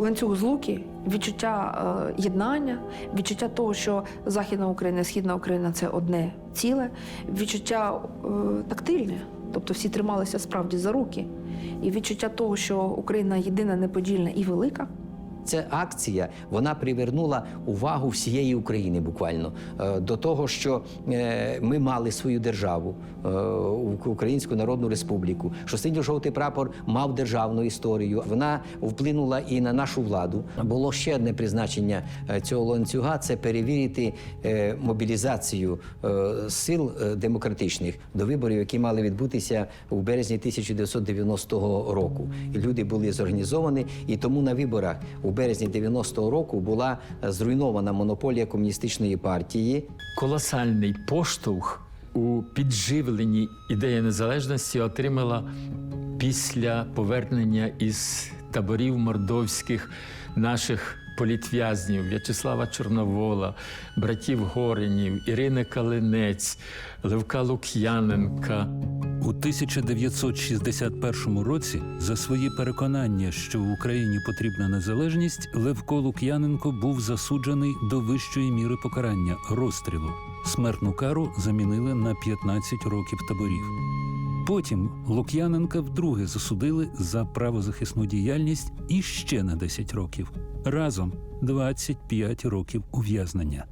ланцюг злуки, відчуття е, єднання, відчуття того, що Західна Україна Східна Україна це одне ціле, відчуття е, тактильне, тобто всі трималися справді за руки, і відчуття того, що Україна єдина, неподільна і велика. Ця акція вона привернула увагу всієї України буквально е, до того, що е, ми мали свою державу, е, Українську Народну Республіку, що синьо-жовтий прапор мав державну історію. Вона вплинула і на нашу владу. Було ще одне призначення цього ланцюга це перевірити мобілізацію сил демократичних до виборів, які мали відбутися у березні 1990 року. Люди були зорганізовані, і тому на виборах у березні 90-го року була е, зруйнована монополія комуністичної партії. колосальний поштовх у підживленні ідеї незалежності отримала після повернення із таборів мордовських наших політв'язнів В'ячеслава Чорновола, братів Горенів, Ірини Калинець, Левка Лук'яненка. У 1961 році за свої переконання, що в Україні потрібна незалежність, Левко Лук'яненко був засуджений до вищої міри покарання розстрілу. Смертну кару замінили на 15 років таборів. Потім Лук'яненка вдруге засудили за правозахисну діяльність і ще на 10 років. Разом 25 років ув'язнення.